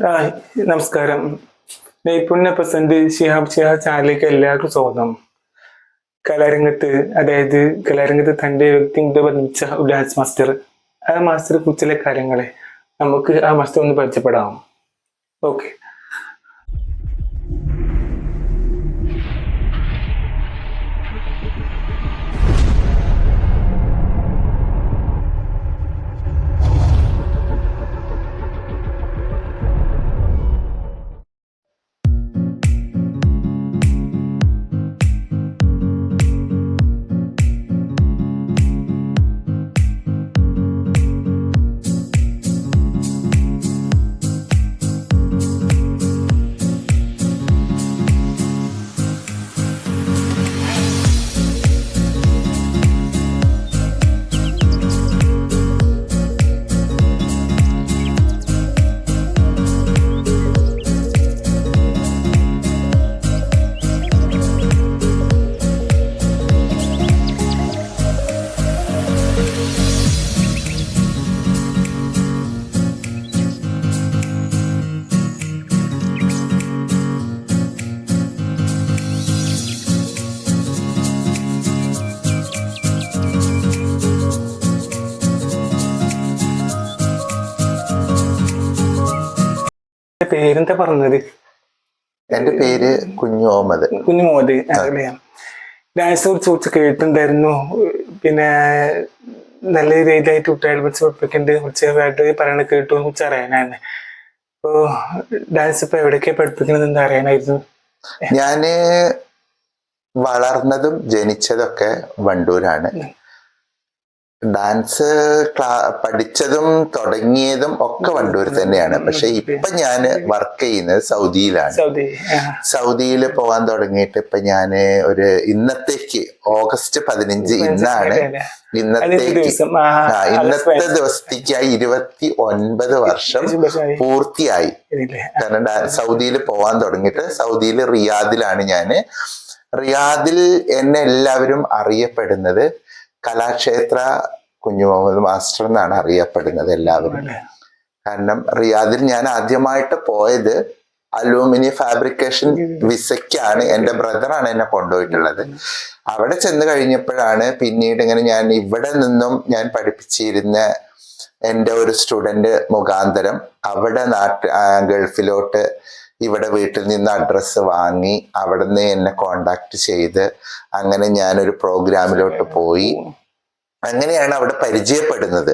ആ, നമസ്കാരം. നൈപുണ്യ പ്രസന്റ് ഷിഹാബ് ഷിഹാബ് ചാനലിലേക്ക് എല്ലാവർക്കും സ്വാഗതം. കലാരംഗത്ത് അതായത് കലാരംഗത്ത് തന്റെ വ്യക്തിമുദ്ര പതിച്ച ഒരു ഡാൻസ് മാസ്റ്റർ. ആ മാസ്റ്റർ കുറിച്ചുള്ള കാര്യങ്ങളെ നമുക്ക് ആ മാസ്റ്റർ ഒന്ന് പരിചയപ്പെടാം. ഓക്കെ. പേരെന്താ പറഞ്ഞത്? എന്റെ പേര് കുഞ്ഞു മുഹമ്മദ്. കുഞ്ഞു മുഹമ്മദ്. ഡാൻസ് കുറിച്ച് കുറച്ച് കേട്ടിട്ടുണ്ടായിരുന്നു. പിന്നെ നല്ല രീതിയിലായിട്ട് കുട്ടികളെ കുറിച്ച് പഠിപ്പിക്കുന്നുണ്ട്. കുറച്ച് പറയണ കേട്ടു കുറിച്ച് അറിയാനാണ്. അപ്പോ ഡാൻസ് ഇപ്പൊ എവിടെയൊക്കെ പഠിപ്പിക്കുന്നത് എന്ന് അറിയാനായിരുന്നു. ഞാൻ വളർന്നതും ജനിച്ചതൊക്കെ വണ്ടൂരാണ്. ഡാൻസ് ക്ലാ പഠിച്ചതും തുടങ്ങിയതും ഒക്കെ വണ്ടൂർ തന്നെയാണ്. പക്ഷെ ഇപ്പൊ ഞാൻ വർക്ക് ചെയ്യുന്നത് സൗദിയിലാണ്. സൗദിയിൽ പോകാൻ തുടങ്ങിയിട്ട് ഇപ്പൊ ഞാൻ ഒരു ഇന്നത്തേക്ക് ഓഗസ്റ്റ് പതിനഞ്ച് ഇന്നാണ് ഇന്നത്തേക്ക് ആ, ഇന്നത്തെ ദിവസത്തേക്കായി ഇരുപത്തി ഒൻപത് വർഷം പൂർത്തിയായി? കാരണം സൗദിയിൽ പോവാൻ തുടങ്ങിയിട്ട് സൗദിയിൽ റിയാദിലാണ് ഞാൻ. റിയാദിൽ എന്നെ എല്ലാവരും അറിയപ്പെടുന്നത്. കലാക്ഷേത്ര കുഞ്ഞു മുഹമ്മദ് മാസ്റ്റർ എന്നാണ് അറിയപ്പെടുന്നത് എല്ലാവരും. കാരണം റിയാദിൽ ഞാൻ ആദ്യമായിട്ട് പോയത് അലൂമിനി ഫാബ്രിക്കേഷൻ വിസയ്ക്കാണ്. എന്റെ ബ്രദറാണ് എന്നെ കൊണ്ടുപോയിട്ടുള്ളത്. അവിടെ ചെന്ന് കഴിഞ്ഞപ്പോഴാണ് പിന്നീട് ഇങ്ങനെ ഞാൻ ഇവിടെ നിന്നും ഞാൻ പഠിപ്പിച്ചിരുന്ന എന്റെ ഒരു സ്റ്റുഡന്റ് മുഖാന്തരം അവിടെ നാട്ട് ഗൾഫിലോട്ട് ഇവിടെ വീട്ടിൽ നിന്ന് അഡ്രസ്സ് വാങ്ങി അവിടെ നിന്ന് എന്നെ കോണ്ടാക്ട് ചെയ്ത് അങ്ങനെ ഞാനൊരു പ്രോഗ്രാമിലോട്ട് പോയി. അങ്ങനെയാണ് അവിടെ പരിചയപ്പെടുന്നത്.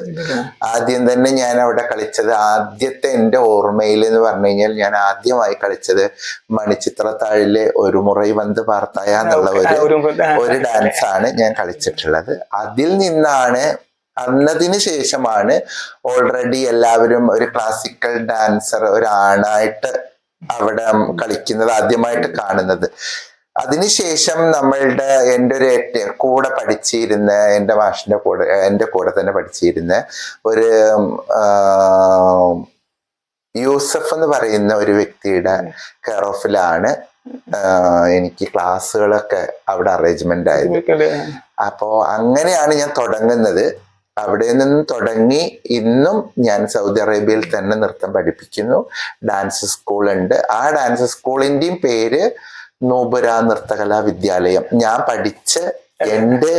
ആദ്യം തന്നെ ഞാൻ അവിടെ കളിച്ചത്. ആദ്യത്തെ എന്റെ ഓർമ്മയിൽ എന്ന് പറഞ്ഞു കഴിഞ്ഞാൽ ഞാൻ ആദ്യമായി കളിച്ചത് മണിച്ചിത്രത്താഴിലെ ഒരു മുറൈ വന്ന് പാർത്തായ എന്നുള്ള ഒരു ഒരു ഡാൻസ് ആണ് ഞാൻ കളിച്ചിട്ടുള്ളത്. അതിൽ നിന്നാണ് അന്നതിന് ശേഷമാണ് ഓൾറെഡി എല്ലാവരും ഒരു ക്ലാസിക്കൽ ഡാൻസർ ഒരാണായിട്ട് അവിടെ കളിക്കുന്നത് ആദ്യമായിട്ട് കാണുന്നത്. അതിനുശേഷം നമ്മളുടെ എന്റെ ഒരു കൂടെ പഠിച്ചിരുന്ന എന്റെ മാഷിന്റെ കൂടെ എന്റെ കൂടെ തന്നെ പഠിച്ചിരുന്ന ഒരു യൂസഫ് എന്ന് പറയുന്ന ഒരു വ്യക്തിയുടെ കെയർ ഓഫിലാണ് എനിക്ക് ക്ലാസ്സുകളൊക്കെ അവിടെ അറേഞ്ച്മെന്റ് ആയത്. അപ്പോ അങ്ങനെയാണ് ഞാൻ തുടങ്ങുന്നത്. അവിടെ നിന്ന് തുടങ്ങി ഇന്നും ഞാൻ സൗദി അറേബ്യയിൽ തന്നെ നൃത്തം പഠിപ്പിക്കുന്നു. ഡാൻസ് സ്കൂൾ ഉണ്ട്. ആ ഡാൻസ് സ്കൂളിന്റെയും പേര് നൂപുര നൃത്തകലാ വിദ്യാലയം. ഞാൻ പഠിച്ച എന്റെ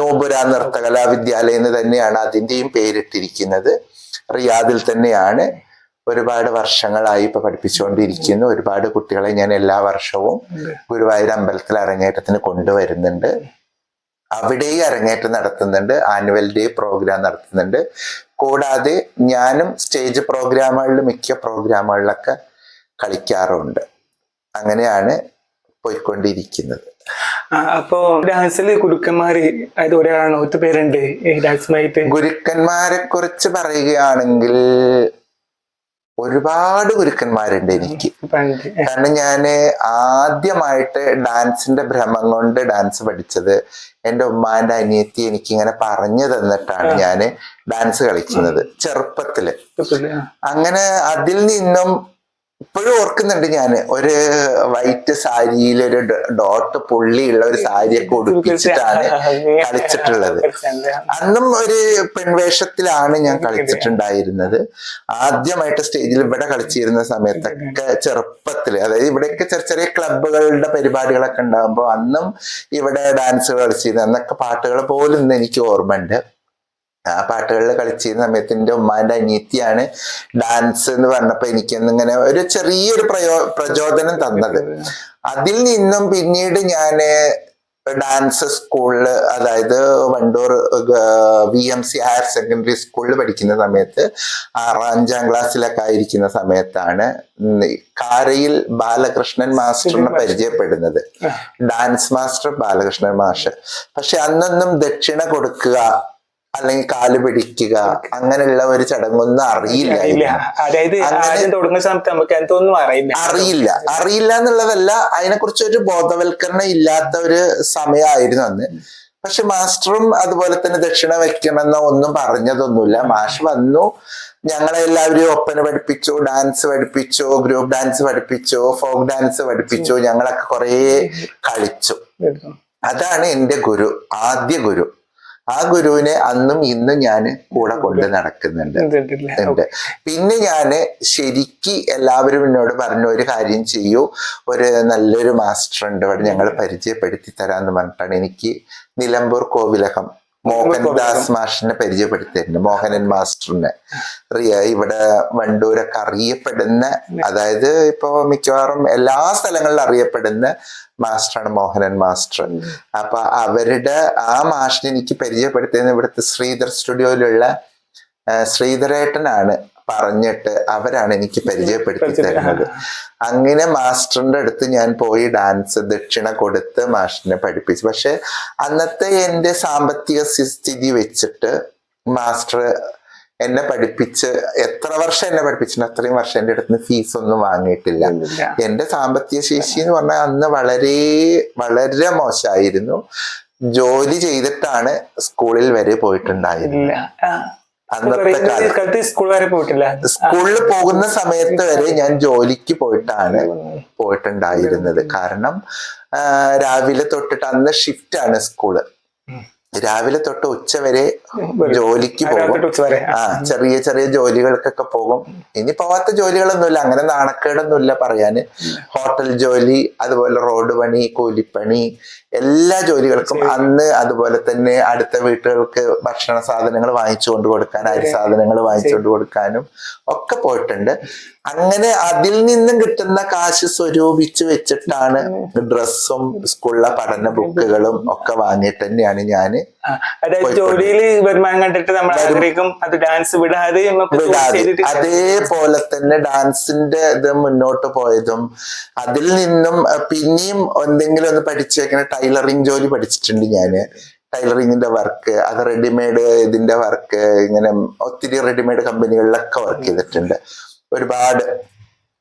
നോബുര നൃത്തകലാ വിദ്യാലയം എന്ന് തന്നെയാണ് അതിന്റെയും പേരിട്ടിരിക്കുന്നത്. റിയാദിൽ തന്നെയാണ്. ഒരുപാട് വർഷങ്ങളായി ഇപ്പൊ പഠിപ്പിച്ചുകൊണ്ടിരിക്കുന്നു. ഒരുപാട് കുട്ടികളെ ഞാൻ എല്ലാ വർഷവും ഗുരുവായൂർ അമ്പലത്തിൽ അരങ്ങേറ്റത്തിന് കൊണ്ടുവരുന്നുണ്ട്. അവിടെയും അരങ്ങേറ്റം നടത്തുന്നുണ്ട് ആനുവൽ ഡേ പ്രോഗ്രാം നടത്തുന്നുണ്ട്. കൂടാതെ ഞാനും സ്റ്റേജ് പ്രോഗ്രാമുകളിൽ മിക്ക പ്രോഗ്രാമുകളിലൊക്കെ കളിക്കാറുണ്ട്. അങ്ങനെയാണ് പോയിക്കൊണ്ടിരിക്കുന്നത്. അപ്പോ ഡാൻസിൽ കുടുക്കന്മാര് അതായത് ഒരാളാണ് ഒറ്റ പേരുണ്ട് ഡാൻസുമായിട്ട് ഗുരുക്കന്മാരെ കുറിച്ച് പറയുകയാണെങ്കിൽ ഒരുപാട് ഗുരുക്കന്മാരുണ്ട് എനിക്ക്. കാരണം ഞാൻ ആദ്യമായിട്ട് ഡാൻസിന്റെ ഭ്രമം കൊണ്ട് ഡാൻസ് പഠിച്ചത് എന്റെ ഉമ്മാന്റെ അനിയത്തി എനിക്ക് ഇങ്ങനെ പറഞ്ഞു തന്നിട്ടാണ് ഞാൻ ഡാൻസ് കളിക്കുന്നത്. ചെറുപ്പത്തിൽ. അങ്ങനെ അതിൽ നിന്നും ഇപ്പോഴും ഓർക്കുന്നുണ്ട് ഞാൻ ഒരു വൈറ്റ് സാരിയിൽ ഒരു ഡോട്ട് പുള്ളിയുള്ള ഒരു സാരിയൊക്കെ ഉടുപ്പിച്ചിട്ടാണ് കളിച്ചിട്ടുള്ളത് അന്നും ഒരു പെൺവേഷത്തിലാണ് ഞാൻ കളിച്ചിട്ടുണ്ടായിരുന്നത് ആദ്യമായിട്ട് സ്റ്റേജിൽ ഇവിടെ കളിച്ചിരുന്ന സമയത്തൊക്കെ ചെറുപ്പത്തിൽ അതായത് ഇവിടെയൊക്കെ ചെറിയ ചെറിയ ക്ലബുകളുടെ പരിപാടികളൊക്കെ ഉണ്ടാകുമ്പോൾ അന്നും ഇവിടെ ഡാൻസ് കളിച്ചിരുന്നു അന്നൊക്കെ പാട്ടുകൾ പോലും എനിക്ക് ഓർമ്മയുണ്ട് ആ പാട്ടുകളിൽ കളിച്ചിരുന്ന സമയത്ത് എന്റെ ഉമ്മാന്റെ അനിയത്തിയാണ് ഡാൻസ് എന്ന് പറഞ്ഞപ്പോ എനിക്കൊന്നിങ്ങനെ ഒരു ചെറിയൊരു പ്രയോ പ്രചോദനം തന്നത്. അതിൽ നിന്നും പിന്നീട് ഞാൻ ഡാൻസ് സ്കൂളിൽ അതായത് Wandoor V M C higher secondary സ്കൂളിൽ പഠിക്കുന്ന സമയത്ത് ആറാം അഞ്ചാം ക്ലാസ്സിലൊക്കെ ആയിരിക്കുന്ന സമയത്താണ് കാരയിൽ ബാലകൃഷ്ണൻ മാസ്റ്ററിനെ പരിചയപ്പെടുന്നത്. ഡാൻസ് മാസ്റ്റർ ബാലകൃഷ്ണൻ മാഷ്. പക്ഷെ അന്നൊന്നും ദക്ഷിണ കൊടുക്കുക അല്ലെങ്കിൽ കാൽ പിടിക്കുക അങ്ങനെയുള്ള ഒരു ചടങ്ങൊന്നും അറിയില്ല അതായത് ആദ്യം തുടങ്ങുന്ന സമയത്ത് നമുക്ക് എന്തൊന്നും അറിയില്ല. അറിയില്ല. അറിയില്ല എന്നുള്ളതല്ല അതിനെക്കുറിച്ച് ഒരു ബോധവൽക്കരണം ഇല്ലാത്ത ഒരു സമയമായിരുന്നു അന്ന്. പക്ഷെ മാസ്റ്ററും അതുപോലെ തന്നെ ദക്ഷിണ വെക്കണമെന്നോ ഒന്നും പറഞ്ഞതൊന്നുമില്ല. മാഷ് വന്നു. ഞങ്ങളെ എല്ലാവരെയും ഒപ്പന പഠിപ്പിച്ചു ഡാൻസ് പഠിപ്പിച്ചു ഗ്രൂപ്പ് ഡാൻസ് പഠിപ്പിച്ചു ഫോക്ക് ഡാൻസ് പഠിപ്പിച്ചു ഞങ്ങളൊക്കെ കുറേ കളിച്ചു. അതാണ് എന്റെ ഗുരു ആദ്യ ഗുരു. ആ ഗുരുവിനെ അന്നും ഇന്നും ഞാൻ കൂടെ കൊണ്ട് നടക്കുന്നുണ്ട്. ഉണ്ട്. പിന്നെ ഞാൻ ശരിക്ക് എല്ലാവരും എന്നോട് പറഞ്ഞ ഒരു കാര്യം ചെയ്യൂ. ഒരു നല്ലൊരു മാസ്റ്റർ ഉണ്ട്. ഇവിടെ ഞങ്ങൾ പരിചയപ്പെടുത്തി തരാമെന്ന് പറഞ്ഞിട്ടാണ് എനിക്ക് നിലമ്പൂർ കോവിലകം മോഹൻദാസ് മാഷിനെ പരിചയപ്പെടുത്തിയിരുന്നു മോഹനൻ മാസ്റ്ററിനെ. റിയ ഇവിടെ വണ്ടൂരൊക്കെ അറിയപ്പെടുന്ന അതായത് ഇപ്പോ മിക്കവാറും എല്ലാ സ്ഥലങ്ങളിലും അറിയപ്പെടുന്ന മാസ്റ്ററാണ് മോഹനൻ മാസ്റ്റർ. അപ്പൊ അവരുടെ ആ മാഷിനെ എനിക്ക് പരിചയപ്പെടുത്തിയത് ഇവിടുത്തെ ശ്രീധർ സ്റ്റുഡിയോയിലുള്ള ശ്രീധരേട്ടനാണ്. പറഞ്ഞിട്ട് അവരാണ് എനിക്ക് പരിചയപ്പെടുത്തി തരുന്നത്. അങ്ങനെ മാസ്റ്ററിന്റെ അടുത്ത് ഞാൻ പോയി ഡാൻസ് ദക്ഷിണ കൊടുത്ത് മാസ്റ്ററിനെ പഠിപ്പിച്ചു. പക്ഷെ അന്നത്തെ എന്റെ സാമ്പത്തിക സ്ഥിതി വെച്ചിട്ട് മാസ്റ്റർ എന്നെ പഠിപ്പിച്ച് എത്ര വർഷം എന്നെ പഠിപ്പിച്ചു അത്രയും വർഷം എന്റെ അടുത്ത് നിന്ന് ഫീസ് ഒന്നും വാങ്ങിയിട്ടില്ല എന്റെ സാമ്പത്തിക ശേഷി എന്ന് പറഞ്ഞാൽ അന്ന് വളരെ വളരെ മോശമായിരുന്നു. ജോലി ചെയ്തിട്ടാണ് സ്കൂളിൽ വരെ ആ. അന്നത്തെ പോയിട്ടില്ല? സ്കൂളിൽ പോകുന്ന സമയത്ത് വരെ ഞാൻ ജോലിക്ക് പോയിട്ടാണ് പോയിട്ടുണ്ടായിരുന്നത്. കാരണം രാവിലെ തൊട്ടിട്ട് അന്ന് ഷിഫ്റ്റ് ആണ് സ്കൂൾ രാവിലെ തൊട്ട് ഉച്ച വരെ ജോലിക്ക് പോകും. ആ ചെറിയ ചെറിയ ജോലികൾക്കൊക്കെ പോകും. ഇനി പോവാത്ത ജോലികളൊന്നുമില്ല. അങ്ങനെ നാണക്കേടൊന്നുമില്ല പറയാന്. ഹോട്ടൽ ജോലി അതുപോലെ റോഡ് പണി കൂലിപ്പണി എല്ലാ ജോലികൾക്കും അന്ന് അതുപോലെ തന്നെ അടുത്ത വീട്ടുകൾക്ക് ഭക്ഷണ സാധനങ്ങൾ വാങ്ങിച്ചു കൊണ്ട് കൊടുക്കാൻ അരി സാധനങ്ങൾ വാങ്ങിച്ചുകൊണ്ട് കൊടുക്കാനും ഒക്കെ പോയിട്ടുണ്ട്. അങ്ങനെ അതിൽ നിന്നും കിട്ടുന്ന കാശ് സ്വരൂപിച്ച് വെച്ചിട്ടാണ് ഡ്രസ്സും സ്കൂളിലെ പഠന ബുക്കുകളും ഒക്കെ വാങ്ങിയിട്ട് തന്നെയാണ് ഞാൻ ജോലിയിൽ വരുമാനം കണ്ടിട്ട് നമ്മൾ ആഗ്രഹിക്കും അത് ഡാൻസ് വിടാതെ അതേപോലെ തന്നെ ഡാൻസിന്റെ ഇത് മുന്നോട്ട് പോയതും അതിൽ നിന്നും പിന്നെയും എന്തെങ്കിലും ഒന്ന് പഠിച്ചു ടൈലറിംഗ് ടൈലറിങ് ജോലി പഠിച്ചിട്ടുണ്ട് ഞാൻ. ടൈലറിങ്ങിന്റെ വർക്ക് അത് റെഡിമെയ്ഡ് ഇതിന്റെ വർക്ക് ഇങ്ങനെ ഒത്തിരി റെഡിമെയ്ഡ് കമ്പനികളിലൊക്കെ വർക്ക് ചെയ്തിട്ടുണ്ട്. ഒരുപാട്.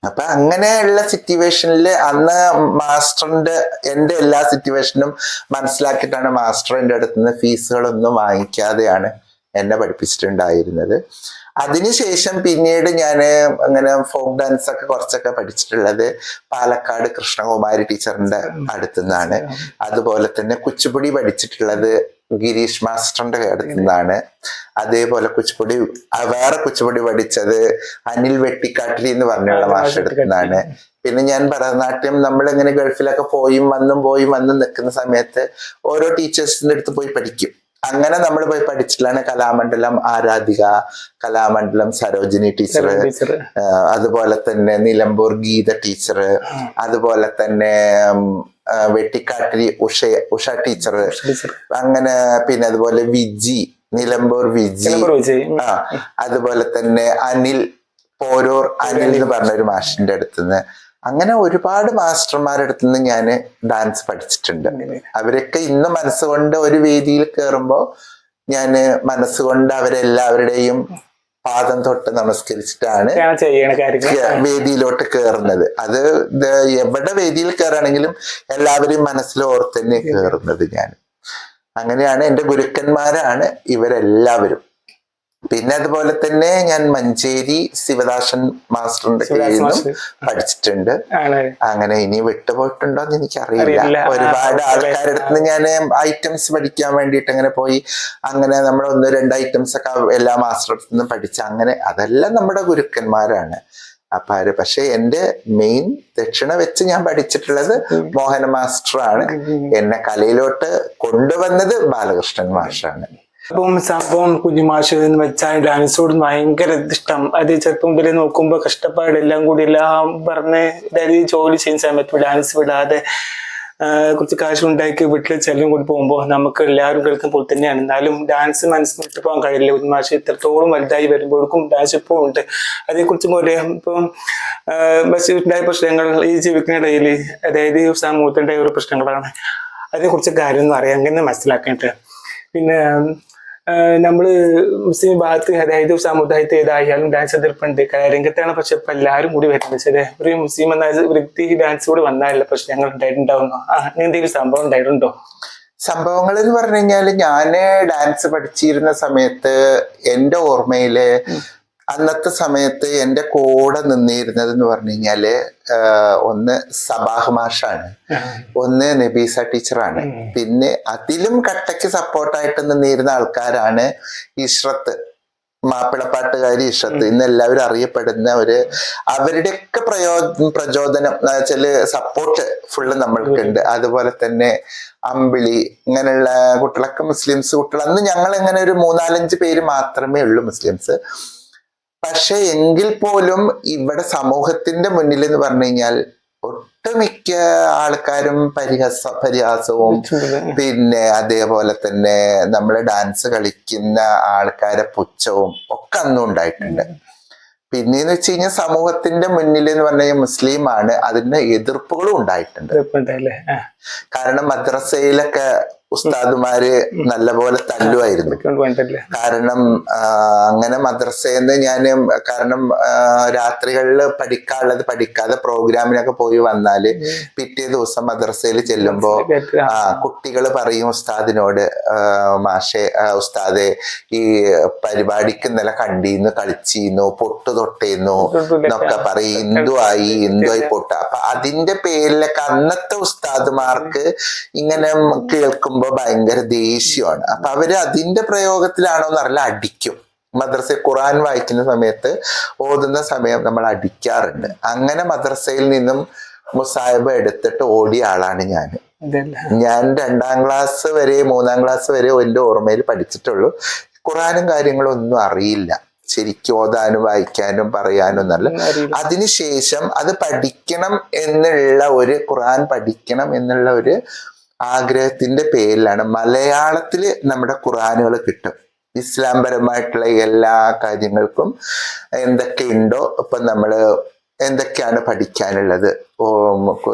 അപ്പൊ അങ്ങനെയുള്ള സിറ്റുവേഷനിൽ അന്ന് മാസ്റ്ററിന്റെ എന്റെ എല്ലാ സിറ്റുവേഷനും മനസ്സിലാക്കിയിട്ടാണ് മാസ്റ്റർ എന്റെ അടുത്ത് നിന്ന് ഫീസുകളൊന്നും വാങ്ങിക്കാതെയാണ് എന്നെ പഠിപ്പിച്ചിട്ടുണ്ടായിരുന്നത്. അതിനുശേഷം പിന്നീട് ഞാൻ അങ്ങനെ ഫോക്ക് ഡാൻസ് ഒക്കെ കുറച്ചൊക്കെ പഠിച്ചിട്ടുള്ളത് പാലക്കാട് കൃഷ്ണകുമാരി ടീച്ചറിന്റെ അടുത്തു നിന്നാണ് അതുപോലെ തന്നെ കുച്ചിപ്പുടി പഠിച്ചിട്ടുള്ളത് ഗിരീഷ് മാസ്റ്ററിന്റെ കാര്യത്തിൽ നിന്നാണ് അതേപോലെ കുച്ചിപ്പുടി ആ വേറെ കുച്ചിപ്പുടി പഠിച്ചത് അനിൽ വെട്ടിക്കാട്ടിലി എന്ന് പറഞ്ഞുള്ള മാഷ അടുത്തു നിന്നാണ് പിന്നെ ഞാൻ ഭരതനാട്യം നമ്മൾ ഇങ്ങനെ ഗൾഫിലൊക്കെ പോയും വന്നും പോയും വന്നും നിൽക്കുന്ന സമയത്ത് ഓരോ ടീച്ചേഴ്സിന്റെ അടുത്ത് പോയി പഠിക്കും. അങ്ങനെ നമ്മൾ പോയി പഠിച്ചിട്ടുള്ള കലാമണ്ഡലം ആരാധിക കലാമണ്ഡലം സരോജിനി ടീച്ചർ അതുപോലെ തന്നെ നിലമ്പൂർ ഗീത ടീച്ചർ അതുപോലെ തന്നെ വെട്ടിക്കാട്ടിരി ഉഷ ഉഷ ടീച്ചർ അങ്ങനെ പിന്നെ അതുപോലെ വിജി നിലമ്പൂർ വിജി. ആ അതുപോലെ തന്നെ അനിൽ പോരൂർ അനിൽ എന്ന് പറഞ്ഞ ഒരു മാഷിന്റെ അടുത്തുനിന്ന്. അങ്ങനെ ഒരുപാട് മാസ്റ്റർമാരുടെ അടുത്ത് നിന്ന് ഞാൻ ഡാൻസ് പഠിച്ചിട്ടുണ്ട് അവരൊക്കെ ഇന്ന് മനസ്സുകൊണ്ട് ഒരു വേദിയിൽ കയറുമ്പോൾ ഞാൻ മനസ്സുകൊണ്ട് അവരെല്ലാവരുടെയും പാദം തൊട്ട് നമസ്കരിച്ചിട്ടാണ് വേദിയിലോട്ട് കയറുന്നത് അത് എവിടെ വേദിയിൽ കയറുകയാണെങ്കിലും എല്ലാവരെയും മനസ്സിൽ ഓർത്ത് കയറുന്നത് ഞാൻ. അങ്ങനെയാണ് എന്റെ ഗുരുക്കന്മാരാണ് ഇവരെല്ലാവരും. പിന്നെ അതുപോലെ തന്നെ ഞാൻ മഞ്ചേരി ശിവദാസൻ മാസ്റ്ററിന്റെ കീഴിൽ പഠിച്ചിട്ടുണ്ട്. അങ്ങനെ ഇനി വിട്ടുപോയിട്ടുണ്ടോ എന്ന് എനിക്കറിയില്ല. ഒരുപാട് ആൾക്കാരുടെ അടുത്ത് ഞാൻ ഐറ്റംസ് പഠിക്കാൻ വേണ്ടിയിട്ട് അങ്ങനെ പോയി. അങ്ങനെ നമ്മൾ ഒന്ന് രണ്ട് ഐറ്റംസ് ഒക്കെ എല്ലാ മാസ്റ്റർ അടുത്ത് നിന്നും പഠിച്ച അങ്ങനെ അതെല്ലാം നമ്മുടെ ഗുരുക്കന്മാരാണ്. അപ്പൊ ആര് പക്ഷെ എന്റെ മെയിൻ ദക്ഷിണ വെച്ച് ഞാൻ പഠിച്ചിട്ടുള്ളത് മോഹന മാസ്റ്ററാണ് എന്നെ കലയിലോട്ട് കൊണ്ടുവന്നത് ബാലകൃഷ്ണൻ മാഷാണ് അപ്പം സംഭവം കുഞ്ഞുമാഷ് വെച്ചാൽ ഡാൻസോട് ഭയങ്കര ഇഷ്ടം. അത് ചെറുപ്പം മുതലേ നോക്കുമ്പോ കഷ്ടപ്പാടെല്ലാം കൂടി എല്ലാം പറഞ്ഞ് അതായത് ഈ ജോലി ചെയ്യുന്ന സമയത്ത് ഡാൻസ് വിടാതെ കുറച്ച് കാശ് ഉണ്ടാക്കി വീട്ടിൽ ചെല്ലും കൊണ്ട് പോകുമ്പോൾ നമുക്ക് എല്ലാവരും കേൾക്കും പോലെ തന്നെയാണ്. എന്നാലും ഡാൻസ് മനസ്സിൽ വിട്ടു പോകാൻ കഴിയില്ല. കുഞ്ഞുമാഷ് ഇത്രത്തോളം വലുതായി വരുമ്പോഴേക്കും ഡാൻസ് ഇപ്പോൾ ഉണ്ട്. അതേക്കുറിച്ചും പോലെ ഇപ്പം ബസ് ഉണ്ടായ പ്രശ്നങ്ങൾ ഈ ജീവിക്കുന്നിടയിൽ അതായത് ഈ സമൂഹത്തിന്റെ ഒരു പ്രശ്നങ്ങളാണ്. അതിനെക്കുറിച്ച് കാര്യം ഒന്നും അറിയാം അങ്ങനെ മനസ്സിലാക്കേണ്ടത്. പിന്നെ ആഹ് നമ്മൾ മുസ്ലിം ഭാഗത്ത് അതായത് സമുദായത്തെ ഏതായാലും ഡാൻസ് എതിർപ്പുണ്ട് കലാരംഗത്താണ് പക്ഷെ ഇപ്പൊ എല്ലാവരും കൂടി വരുന്നത്. ശരി ഒരു മുസ്ലിം എന്ന വൃത്തി ഡാൻസ് കൂടി വന്നാലല്ല പ്രശ്നങ്ങൾ ഉണ്ടായിട്ടുണ്ടാവുന്നു? അങ്ങനെ എന്തെങ്കിലും സംഭവം ഉണ്ടായിട്ടുണ്ടോ? സംഭവങ്ങൾ എന്ന് പറഞ്ഞു കഴിഞ്ഞാൽ ഞാൻ ഡാൻസ് പഠിച്ചിരുന്ന സമയത്ത് എന്റെ ഓർമ്മയിൽ അന്നത്തെ സമയത്ത് എന്റെ കൂടെ നിന്നിരുന്നത് എന്ന് പറഞ്ഞു കഴിഞ്ഞാൽ ഒന്ന് സബാഹ് മാഷാണ്. ഒന്ന് നബീസ ടീച്ചറാണ്. പിന്നെ അതിലും കട്ടയ്ക്ക് സപ്പോർട്ടായിട്ട് നിന്നിരുന്ന ആൾക്കാരാണ് ഇഷ്രത്ത് മാപ്പിളപ്പാട്ടുകാരി ഇഷ്റത്ത്. ഇന്ന് എല്ലാവരും അറിയപ്പെടുന്ന ഒരു അവരുടെയൊക്കെ പ്രയോ പ്രചോദനം എന്ന് വെച്ചാൽ സപ്പോർട്ട് ഫുള്ള് നമ്മൾക്കുണ്ട്. അതുപോലെ തന്നെ അമ്പിളി ഇങ്ങനെയുള്ള കുട്ടികളൊക്കെ മുസ്ലിംസ് കുട്ടികൾ അന്ന് ഞങ്ങൾ ഇങ്ങനെ ഒരു മൂന്നാലഞ്ച് പേര് മാത്രമേ ഉള്ളൂ മുസ്ലിംസ്. പക്ഷെ എങ്കിൽ പോലും ഇവിടെ സമൂഹത്തിന്റെ മുന്നിൽ എന്ന് പറഞ്ഞു കഴിഞ്ഞാൽ ഒട്ടുമിക്ക ആൾക്കാരും പരിഹസ പരിഹാസവും പിന്നെ അതേപോലെ തന്നെ നമ്മൾ ഡാൻസ് കളിക്കുന്ന ആൾക്കാരെ പുച്ഛവും ഒക്കെ അന്നും ഉണ്ടായിട്ടുണ്ട്. പിന്നെന്ന് വെച്ച് കഴിഞ്ഞാൽ സമൂഹത്തിന്റെ മുന്നിൽ എന്ന് പറഞ്ഞാൽ മുസ്ലിം ആണ് അതിന് എതിർപ്പുകളും ഉണ്ടായിട്ടുണ്ട്. കാരണം മദ്രസയിലൊക്കെ ഉസ്താദുമാര് നല്ലപോലെ തല്ലുമായിരുന്നു കാരണം അങ്ങനെ മദ്രസേന്ന് ഞാൻ കാരണം രാത്രികളിൽ പഠിക്കാനുള്ളത് പഠിക്കാതെ പ്രോഗ്രാമിനൊക്കെ പോയി വന്നാൽ പിറ്റേ ദിവസം മദ്രസയിൽ ചെല്ലുമ്പോ ആ കുട്ടികൾ പറയും ഉസ്താദിനോട് മാഷെ ഉസ്താദെ ഈ പരിപാടിക്ക് ഇന്നലെ കണ്ടിന്നു കളിച്ചീന്നു പൊട്ട് തൊട്ടേന്നു എന്നൊക്കെ പറയും. ഹിന്ദുവായി ഹിന്ദുവായി പൊട്ട? അപ്പൊ അതിന്റെ പേരിലൊക്കെ അന്നത്തെ ഉസ്താദുമാർക്ക് ഇങ്ങനെ കേൾക്കുമ്പോ ഭയങ്കര ദേഷ്യമാണ്. അപ്പൊ അവർ അതിന്റെ പ്രയോഗത്തിലാണോ എന്നറിയില്ല അടിക്കും. മദ്രസ ഖുറാൻ വായിക്കുന്ന സമയത്ത് ഓതുന്ന സമയം നമ്മൾ അടിക്കാറുണ്ട്. അങ്ങനെ മദ്രസയിൽ നിന്നും മുസാഹിബ് എടുത്തിട്ട് ഓടിയ ആളാണ് ഞാൻ. ഞാൻ രണ്ടാം ക്ലാസ് വരെ മൂന്നാം ക്ലാസ് വരെ എന്റെ ഓർമ്മയിൽ പഠിച്ചിട്ടുള്ളൂ. ഖുറാനും കാര്യങ്ങളും ഒന്നും അറിയില്ല. ശരിക്കും ഓതാനും വായിക്കാനും പറയാനും എന്നല്ല അതിനുശേഷം അത് പഠിക്കണം എന്നുള്ള ഒരു ഖുറാൻ പഠിക്കണം എന്നുള്ള ഒരു ആഗ്രഹത്തിന്റെ പേരിലാണ് മലയാളത്തിൽ നമ്മുടെ ഖുറാനുകൾ കിട്ടും. ഇസ്ലാം പരമായിട്ടുള്ള എല്ലാ കാര്യങ്ങൾക്കും എന്തൊക്കെയുണ്ടോ ഇപ്പൊ നമ്മൾ എന്തൊക്കെയാണ് പഠിക്കാനുള്ളത്? ഓ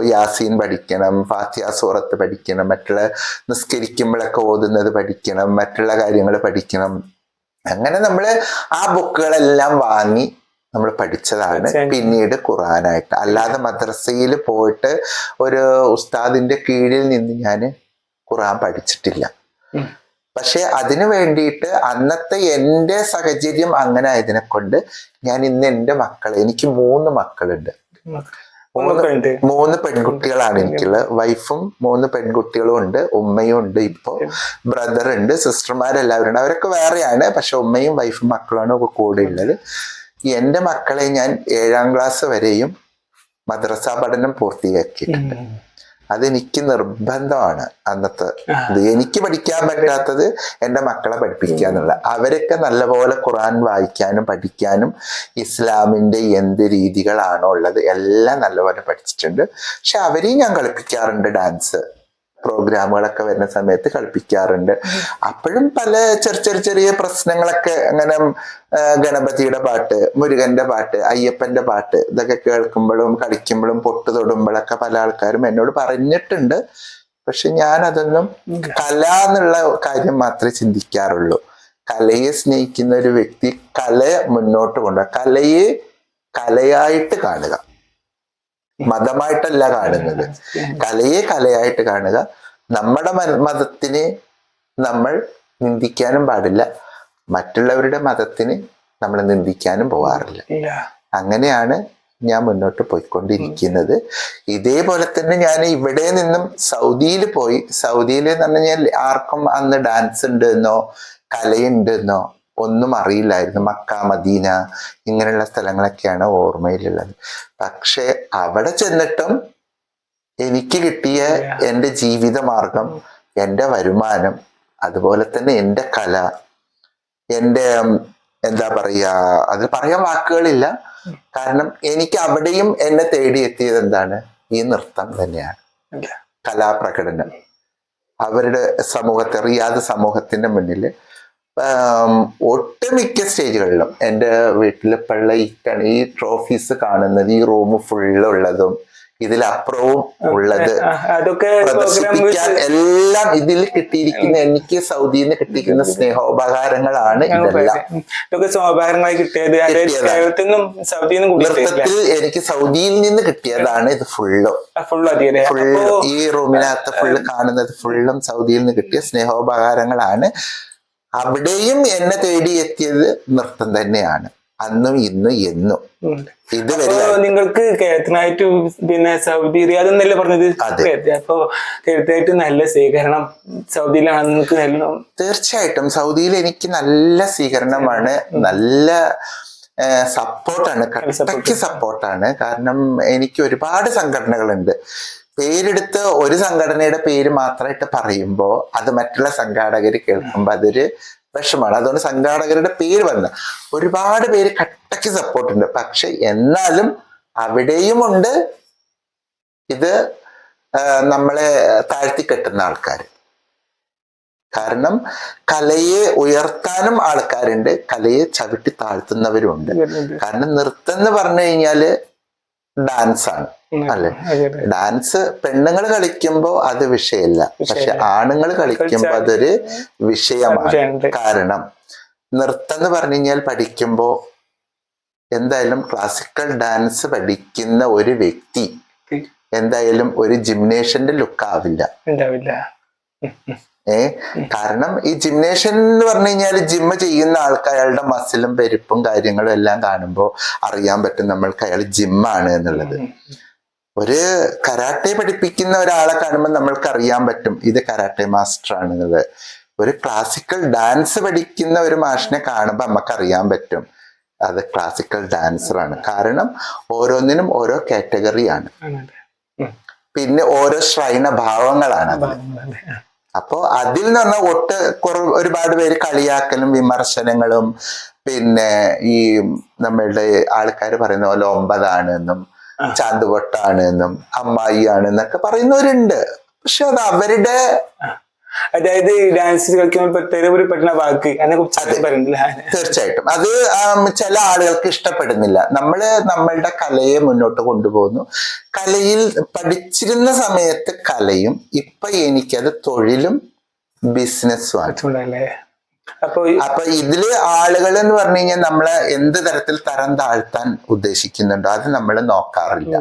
യാസീൻ പഠിക്കണം ഫാത്തിയ സൂറത്ത് പഠിക്കണം മറ്റുള്ള നിസ്കരിക്കുമ്പോഴൊക്കെ ഓതുന്നത് പഠിക്കണം മറ്റുള്ള കാര്യങ്ങൾ പഠിക്കണം. അങ്ങനെ നമ്മൾ ആ ബുക്കുകളെല്ലാം വാങ്ങി നമ്മൾ പഠിച്ചതാണ്. പിന്നീട് ഖുറാനായിട്ട് അല്ലാതെ മദ്രസയിൽ പോയിട്ട് ഒരു ഉസ്താദിന്റെ കീഴിൽ നിന്ന് ഞാൻ ഖുറാൻ പഠിച്ചിട്ടില്ല. പക്ഷെ അതിനു വേണ്ടിയിട്ട് അന്നത്തെ എന്റെ സാഹചര്യം അങ്ങനെ ആയതിനെ കൊണ്ട് ഞാൻ ഇന്ന് എന്റെ മക്കളെ എനിക്ക് മൂന്ന് മക്കളുണ്ട്. മൂന്ന് പെൺകുട്ടികളാണ് എനിക്കുള്ളത്. വൈഫും മൂന്ന് പെൺകുട്ടികളും ഉണ്ട്. ഉമ്മയും ഉണ്ട് ഇപ്പോ. ബ്രദർ ഉണ്ട് സിസ്റ്റർമാരെല്ലാവരും ഉണ്ട് അവരൊക്കെ വേറെയാണ്. പക്ഷെ ഉമ്മയും വൈഫും മക്കളാണ് കൂടെ ഉള്ളത്. എന്റെ മക്കളെ ഞാൻ ഏഴാം ക്ലാസ് വരെയും മദ്രസ പഠനം പൂർത്തിയാക്കിയിട്ടുണ്ട് അതെനിക്ക് നിർബന്ധമാണ് അന്നത്തെ ഇത് എനിക്ക് പഠിക്കാൻ പറ്റാത്തത് എന്റെ മക്കളെ പഠിപ്പിക്കുക എന്നുള്ള അവരൊക്കെ നല്ലപോലെ ഖുറാൻ വായിക്കാനും പഠിക്കാനും ഇസ്ലാമിന്റെ എന്ത് രീതികളാണോ ഉള്ളത് എല്ലാം നല്ലപോലെ പഠിച്ചിട്ടുണ്ട്. പക്ഷെ അവരെയും ഞാൻ കളിപ്പിക്കാറുണ്ട് ഡാൻസ് പ്രോഗ്രാമുകളൊക്കെ വരുന്ന സമയത്ത് കളിപ്പിക്കാറുണ്ട്. അപ്പോഴും പല ചെറിയ ചെറിയ ചെറിയ പ്രശ്നങ്ങളൊക്കെ അങ്ങനെ ഗണപതിയുടെ പാട്ട് മുരുകന്റെ പാട്ട് അയ്യപ്പന്റെ പാട്ട് ഇതൊക്കെ കേൾക്കുമ്പോഴും കളിക്കുമ്പോഴും പൊട്ട് തൊടുമ്പോഴൊക്കെ പല ആൾക്കാരും എന്നോട് പറഞ്ഞിട്ടുണ്ട്. പക്ഷെ ഞാൻ അതൊന്നും കല എന്നുള്ള കാര്യം മാത്രമേ ചിന്തിക്കാറുള്ളൂ. കലയെ സ്നേഹിക്കുന്ന ഒരു വ്യക്തി കലയെ മുന്നോട്ട് കൊണ്ടുപോകുക കലയെ കലയായിട്ട് കാണുക. മതമായിട്ടല്ല കാണുന്നത്. കലയെ കലയായിട്ട് കാണുക. നമ്മുടെ മതത്തിനെ നമ്മൾ നിന്ദിക്കാനും പാടില്ല. മറ്റുള്ളവരുടെ മതത്തിന് നമ്മൾ നിന്ദിക്കാനും പോവാറില്ല. അങ്ങനെയാണ് ഞാൻ മുന്നോട്ട് പോയിക്കൊണ്ടിരിക്കുന്നത്. ഇതേപോലെ തന്നെ ഞാൻ ഇവിടെ നിന്നും സൗദിയിൽ പോയി സൗദിയിൽ എന്ന് പറഞ്ഞു കഴിഞ്ഞാൽ ആർക്കും അന്ന് ഡാൻസ് ഉണ്ട് എന്നോ കലയുണ്ട് എന്നോ ഒന്നും അറിയില്ലായിരുന്നു. മക്ക മദീന ഇങ്ങനെയുള്ള സ്ഥലങ്ങളൊക്കെയാണ് ഓർമ്മയിലുള്ളത്. പക്ഷെ അവിടെ ചെന്നിട്ടും എനിക്ക് കിട്ടിയ എന്റെ ജീവിതമാർഗം എന്റെ വരുമാനം അതുപോലെ തന്നെ എന്റെ കല എന്റെ എന്താ പറയാ അത് പറയാൻ വാക്കുകളില്ല. കാരണം എനിക്ക് അവിടെയും എന്നെ തേടി എത്തിയത് എന്താണ്? ഈ നൃത്തം തന്നെയാണ്. കലാപ്രകടനം. അവരുടെ സമൂഹത്തെ റിയാദ് സമൂഹത്തിന്റെ മുന്നിൽ ഒട്ടുമിക്ക സ്റ്റേജുകളിലും എന്റെ വീട്ടിൽ ഈ കണ- ഈ ട്രോഫീസ് കാണുന്നത് ഈ റൂം ഫുള്ളുള്ളതും ഇതിലപ്പുറവും ഉള്ളത്. അതൊക്കെ പ്രദർശിപ്പിക്കാൻ എല്ലാം ഇതിൽ കിട്ടിയിരിക്കുന്ന എനിക്ക് സൗദിയിൽ നിന്ന് കിട്ടിയിരിക്കുന്ന സ്നേഹോപകാരങ്ങളാണ് ഇതെല്ലാം. കിട്ടിയത്. നൃത്തത്തിൽ എനിക്ക് സൗദിയിൽ നിന്ന് കിട്ടിയതാണ് ഇത് ഫുള്ളും. ഫുള്ള് ഈ റൂമിനകത്ത് ഫുള്ള് കാണുന്നത് ഫുള്ളും സൗദിയിൽ നിന്ന് കിട്ടിയ സ്നേഹോപകാരങ്ങളാണ് അവിടെയും എന്നെ തേടി എത്തിയത് നൃത്തം തന്നെയാണ്. അന്നും ഇന്നും എന്നും. ഇതുവരെ നിങ്ങൾക്ക് കേരളത്തിനായിട്ട് പിന്നെ സൗദി റിയാദ് എന്നല്ലേ പറഞ്ഞത്. അപ്പൊ കേരളത്തിനായിട്ട് നല്ല സ്വീകരണം സൗദിയിലാണ് നിങ്ങൾക്ക് നല്ല തീർച്ചയായിട്ടും. സൗദിയിൽ എനിക്ക് നല്ല സ്വീകരണമാണ്. നല്ല സപ്പോർട്ടാണ്. കട്ടയ്ക്ക് സപ്പോർട്ടാണ്. കാരണം എനിക്ക് ഒരുപാട് സംഘടനകളുണ്ട്. പേരെടുത്ത് ഒരു സംഘടനയുടെ പേര് മാത്രമായിട്ട് പറയുമ്പോൾ അത് മറ്റുള്ള സംഘാടകർ കേൾക്കുമ്പോൾ അതൊരു വിഷമാണ് അതുകൊണ്ട് സംഘാടകരുടെ പേര് വന്ന ഒരുപാട് പേര് കട്ടയ്ക്ക് സപ്പോർട്ട് ഉണ്ട്. പക്ഷെ എന്നാലും അവിടെയുമുണ്ട് ഇത് നമ്മളെ താഴ്ത്തി കെട്ടുന്ന ആൾക്കാർ കാരണം കലയെ ഉയർത്താനും ആൾക്കാരുണ്ട്. കലയെ ചവിട്ടി താഴ്ത്തുന്നവരുണ്ട് കാരണം നൃത്തം എന്ന് പറഞ്ഞു കഴിഞ്ഞാൽ ഡാൻസ് ആണ് അല്ലേ? ഡാൻസ് പെണ്ണുങ്ങൾ കളിക്കുമ്പോ അത് വിഷയമില്ല. പക്ഷെ ആണുങ്ങൾ കളിക്കുമ്പോ അതൊരു വിഷയമാണ്. കാരണം നൃത്തം എന്ന് പറഞ്ഞു കഴിഞ്ഞാൽ പഠിക്കുമ്പോ എന്തായാലും ക്ലാസിക്കൽ ഡാൻസ് പഠിക്കുന്ന ഒരു വ്യക്തി എന്തായാലും ഒരു ജിംനേഷ്യന്റെ ലുക്ക് ആവില്ല. ഉണ്ടാവില്ല. ഏ? കാരണം ഈ ജിംനേഷ്യൻ എന്ന് പറഞ്ഞു കഴിഞ്ഞാൽ ജിമ്മ് ചെയ്യുന്ന ആൾക്ക് അയാളുടെ മസിലും പെരുപ്പും കാര്യങ്ങളും എല്ലാം കാണുമ്പോൾ അറിയാൻ പറ്റും നമ്മൾക്ക് അയാൾ ജിമ്മാണ് എന്നുള്ളത്. ഒരു കരാട്ടെ പഠിപ്പിക്കുന്ന ഒരാളെ കാണുമ്പോൾ നമ്മൾക്ക് അറിയാൻ പറ്റും ഇത് കരാട്ടെ മാസ്റ്റർ ആണെന്നുള്ളത്. ഒരു ക്ലാസിക്കൽ ഡാൻസ് പഠിക്കുന്ന ഒരു മാഷിനെ കാണുമ്പോൾ നമുക്ക് അറിയാൻ പറ്റും അത് ക്ലാസിക്കൽ ഡാൻസർ ആണ്. കാരണം ഓരോന്നിനും ഓരോ കാറ്റഗറിയാണ്. പിന്നെ ഓരോ ശ്രൈണ ഭാവങ്ങളാണ് അതെ. അപ്പോ അതിൽ നിന്ന് പറഞ്ഞാൽ ഒട്ട് കുറവ് ഒരുപാട് പേര് കളിയാക്കലും വിമർശനങ്ങളും പിന്നെ ഈ നമ്മളുടെ ആൾക്കാർ പറയുന്ന പോലെ ഒമ്പതാണ് എന്നും. ചാന്തുപൊട്ടാണ് എന്നും അമ്മായി ആണ് എന്നൊക്കെ പറയുന്നവരുണ്ട് പക്ഷെ അത് അവരുടെ അതായത് ഡാൻസ് കളിക്കുമ്പോൾ പ്രത്യേക ഒരു പെട്ടുന്ന വാക്ക്. അതിനെ കുറിച്ച് പറയുന്നില്ല. തീർച്ചയായിട്ടും. അത് ചില ആളുകൾക്ക് ഇഷ്ടപ്പെടുന്നില്ല. നമ്മൾ നമ്മളുടെ കലയെ മുന്നോട്ട് കൊണ്ടുപോകുന്നു. കലയിൽ പഠിച്ചിരുന്ന സമയത്ത് കലയും ഇപ്പൊ എനിക്കത് തൊഴിലും ബിസിനസ്സുമാണ് അപ്പൊ അപ്പൊ ഇതിൽ ആളുകൾ എന്ന് പറഞ്ഞു കഴിഞ്ഞാൽ നമ്മളെ എന്ത് തരത്തിൽ തരം താഴ്ത്താൻ ഉദ്ദേശിക്കുന്നുണ്ടോ അത് നമ്മൾ നോക്കാറില്ല.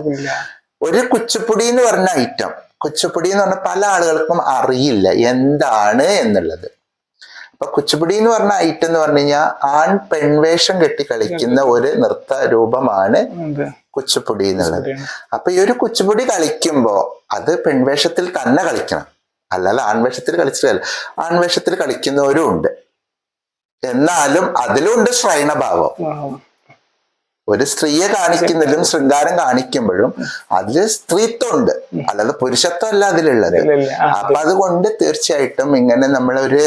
ഒരു കുച്ചിപ്പുടി എന്ന് പറഞ്ഞ ഐറ്റം കുച്ചിപ്പുടി എന്ന് പറഞ്ഞാൽ പല ആളുകൾക്കും അറിയില്ല എന്താണ് എന്നുള്ളത് അപ്പൊ കുച്ചിപ്പുടി എന്ന് പറഞ്ഞ ഐറ്റം എന്ന് പറഞ്ഞു കഴിഞ്ഞാൽ ആൺ പെൺവേഷം കെട്ടി കളിക്കുന്ന ഒരു നൃത്ത രൂപമാണ് അതെ. എന്നുള്ളത്. അപ്പൊ ഈ ഒരു കുച്ചിപ്പുടി കളിക്കുമ്പോ അത് പെൺവേഷത്തിൽ തന്നെ കളിക്കണം അല്ലാതെ ആൺവേഷത്തിൽ കളിച്ചിട്ടല്ല ആൺവേഷത്തിൽ കളിക്കുന്നവരും ഉണ്ട് എന്നാലും അതിലുണ്ട് ശ്രൈണഭാവം ആ. ഒരു സ്ത്രീയെ കാണിക്കുന്നതിലും ശൃംഗാരം കാണിക്കുമ്പോഴും അതിൽ സ്ത്രീത്വം ഉണ്ട് അല്ലാതെ പുരുഷത്വം അല്ല അതിലുള്ളത് അപ്പൊ അതുകൊണ്ട് തീർച്ചയായിട്ടും ഇങ്ങനെ നമ്മളൊരു